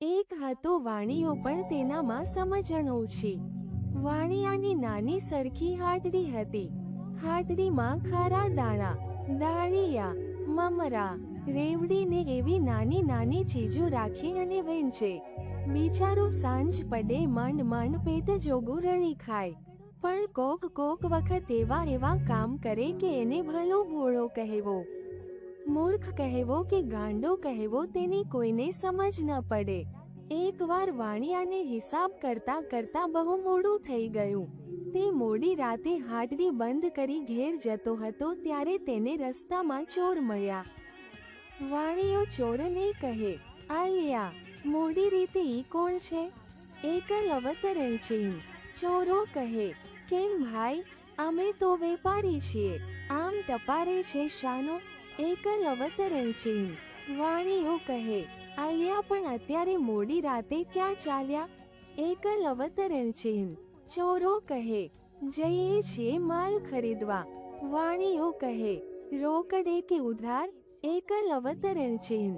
એક હતો વાણીઓ પણ તેનામાં સમજણ ઓછી વાણિયાની નાની સરખી હાટડી હતી. હાટડીમાં ખારા દાણા, દાળિયા, મમરા રેવડીને એવી નાની નાની ચીજો રાખી અને વેચે. બિચારો સાંજ પડે માંડ માંડ પેટ જોગું રણી ખાય. પણ કોક કોક વખત એવા એવા કામ કરે કે એને ભલો ભોળો કહેવો. મૂર્ખ કહેવો કે ગાંડો કહેવો તેની કોઈને સમજ ન પડે. એકવાર વાણિયાને હિસાબ કરતા કરતા બહુ મોડું થઈ ગયું. તે મોડી રાતે હાટડી બંધ કરી ઘેર જતો હતો ત્યારે તેને રસ્તામાં ચોર મળ્યા. વાણીઓ ચોરને કહે, આલિયા, મોડી રીતે ઈ કોણ છે? એકલ અવતરણ ચીન ચોરો કહે, કેમ ભાઈ, અમે તો વેપારી છીએ. આમ ટપારે છે શાનો? એકલ અવતરણ છે. વાણીઓ કહે, આલિયા પણ અત્યારે મોડી રાતે ક્યાં ચાલ્યા? એકલ અવતરણ છે. ચોરો કહે, જઈએ છીએ માલ ખરીદવા. વાણીઓ કહે, રોકડે કે ઉધાર? એકલ અવતરણ છે.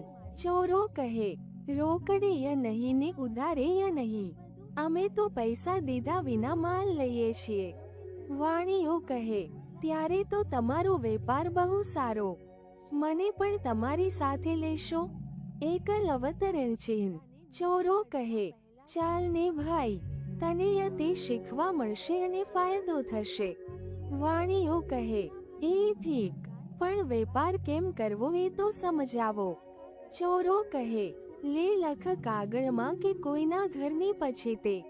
ચોરો કહે, રોકડે ય નહીં ને ઉધારે ય નહીં? અમે તો પૈસા દીધા વિના માલ લઈએ છીએ. વાણીઓ કહે, ત્યારે તો તમારો વેપાર બહુ સારો મને પણ તમારી સાથે લેશો? એકલ અવતરણ ચિહ્ન. ચોરો કહે ચાલ ને ભાઈ, તને તે શીખવા મળશે અને ફાયદો થશે. વાણીઓ કહે, એ ઠીક, પણ વેપાર કેમ કરવો એ તો સમજાવો. ચોરો કહે, લે લખ કાગળમાં કે કોઈના ઘરની પછી તે.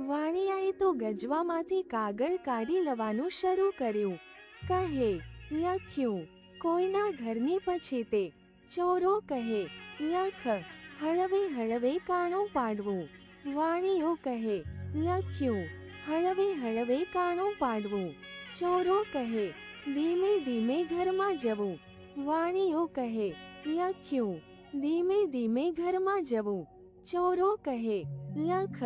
વાણિયાએ તો ગજવામાંથી કાગળ કાઢી લવાનું શરૂ કર્યું. કહે, લખ્યું કોઈના ઘરની પછી તે ચોરો કહે, લખ, હળવે હળવે કાણું પાડવું. વાણીઓ કહે, લખ્યું, હળવે હળવે કાણું પાડવું. ચોરો કહે, ધીમે ધીમે ઘરમાં જવું. વાણીઓ કહે, લખ્યું, ધીમે ધીમે ઘરમાં જવું. ચોરો કહે, લખ,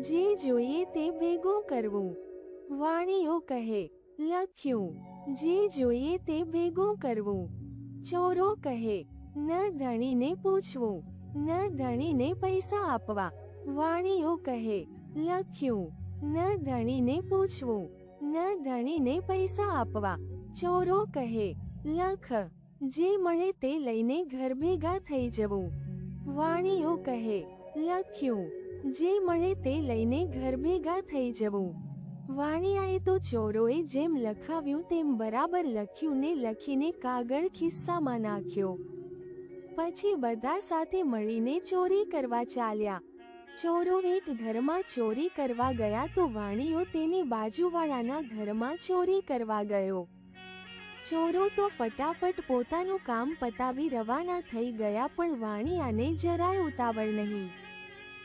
જે જોઈએ તે ભેગું કરવું. વાણીઓ કહે લખ્યું, જે જોઈએ તે ભેગું કરવું. ચોરો કહે, ન ધણીને પૂછવું, ન ધણીને પૈસા આપવા. વાણીઓ કહે, લખ્યું, ન ધણીને પૂછવું, ન ધણીને પૈસા આપવા. ચોરો કહે, લખ, જે મળે તે લઈને ઘર ભેગા થઈ જવું. વાણીઓ કહે, લખ્યું, જે મળે તે લઈને ઘર ભેગા થઈ જવું. વાણિયાએ તો ચોરોએ જેમ લખાવ્યું તેમ બરાબર લખ્યું ને લખીને કાગળ ખિસ્સામાં નાખ્યો. પછી બધા સાથે મળીને ચોરી કરવા ચાલ્યા. ચોરો એક ઘરમાં ચોરી કરવા ગયા તો વાણીઓ તેની બાજુવાળાના ઘરમાં ચોરી કરવા ગયો. ચોરો તો ફટાફટ પોતાનું કામ પતાવી રવાના થઈ ગયા પણ વાણિયાને જરાય ઉતાવળ નહીં.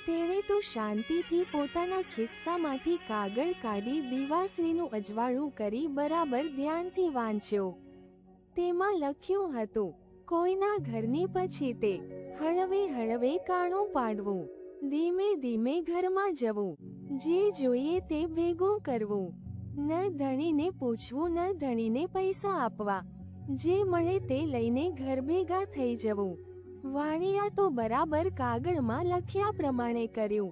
તેણે તો શાંતિથી પોતાના ખિસ્સામાંથી કાગળ કાઢી દીવાસળીનું અજવાળું કરી બરાબર ધ્યાનથી વાંચ્યો. તેમાં લખ્યું હતું, કોઈના ઘરની પછી તે હળવે હળવે કાણું પાડવું, ધીમે ધીમે ઘરમાં જવું, જે જોઈએ તે ભેગું કરવું, ન ધણીને પૂછવું, ન ધણીને પૈસા આપવા, જે મળે તે લઈને ઘર ભેગા થઈ જવું વાણિયા તો બરાબર કાગળમાં લખ્યા પ્રમાણે કર્યું.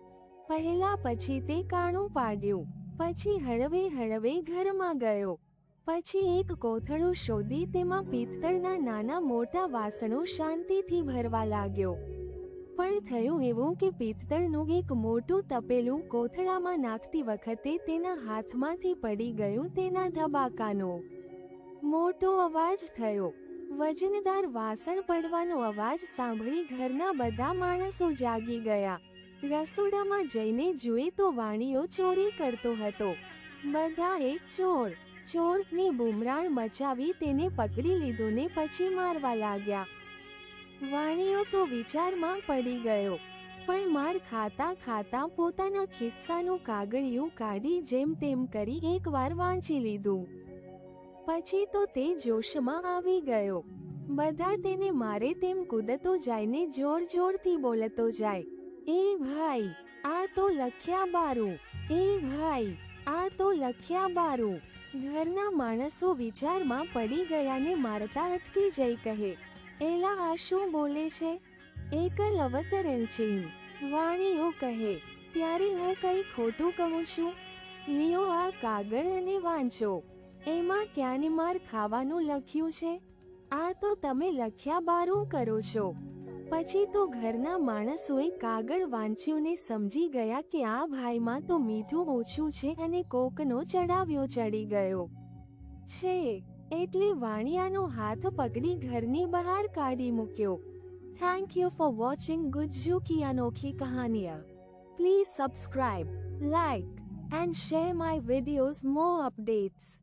પહેલા પછી તે કાણું પાડ્યું, પછી હળવે હળવે ઘરમાં ગયો. પછી એક કોથળું શોધી તેમાં પિત્તળના નાના મોટા વાસણો શાંતિથી ભરવા લાગ્યો. પણ થયું એવું કે પિત્તળનું એક મોટું તપેલું કોથળામાં નાખતી વખતે તેના હાથમાંથી પડી ગયું તેના ધબાકાનો. મોટો અવાજ થયો. વજનદાર વાસણ પડવાનો અવાજ સાંભળી ઘરના બધા માણસો જાગી ગયા. રસોડામાં જઈને જુએ તો વાણીઓ ચોરી કરતો હતો. બધા એક ચોર, ચોરની બુમરાણ મચાવી તેને પકડી લીધો ને પછી મારવા લાગ્યા. વાણીઓ તો વિચારમાં પડી ગયો, પણ માર ખાતા ખાતા પોતાના ખિસ્સાનું કાગળિયું કાઢી જેમ તેમ કરી એકવાર વાંચી લીધું. પછી તો તે જોશમાં આવી ગયો. બધા તેને મારે તેમ કૂદતો જાય ને જોર જોરથી બોલતો જાય. એ ભાઈ, આ તો લખ્યા બારું. એ ભાઈ, આ તો લખ્યા બારું. ઘરના માણસો વિચારમાં પડી ગયા ને મારતા અટકી જઈ કહે, એલા, આ શું બોલે છે? એકલ અવતરણ ચિહ્ન વાણીઓ કહે, ત્યારે હું કંઈ ખોટું કહું છું? લિયો આ કાગળ અને વાંચો. એમાં ક્યાંને માર ખાવાનું લખ્યું છે? આ તો તમે લખ્યા બારું કરો છો. પછી તો ઘરના માણસોએ કાગળ વાંચ્યું ને સમજી ગયા કે આ ભાઈમાં તો મીઠું ઓછું છે અને કોકનો ચડાવ્યો ચડી ગયો. છે, એટલે વાણિયાનો હાથ પકડી ઘરની બહાર કાઢી મૂક્યો. Thank you for watching Gujju કી અનોખી કહાનિયા please subscribe like and share my videos more updates.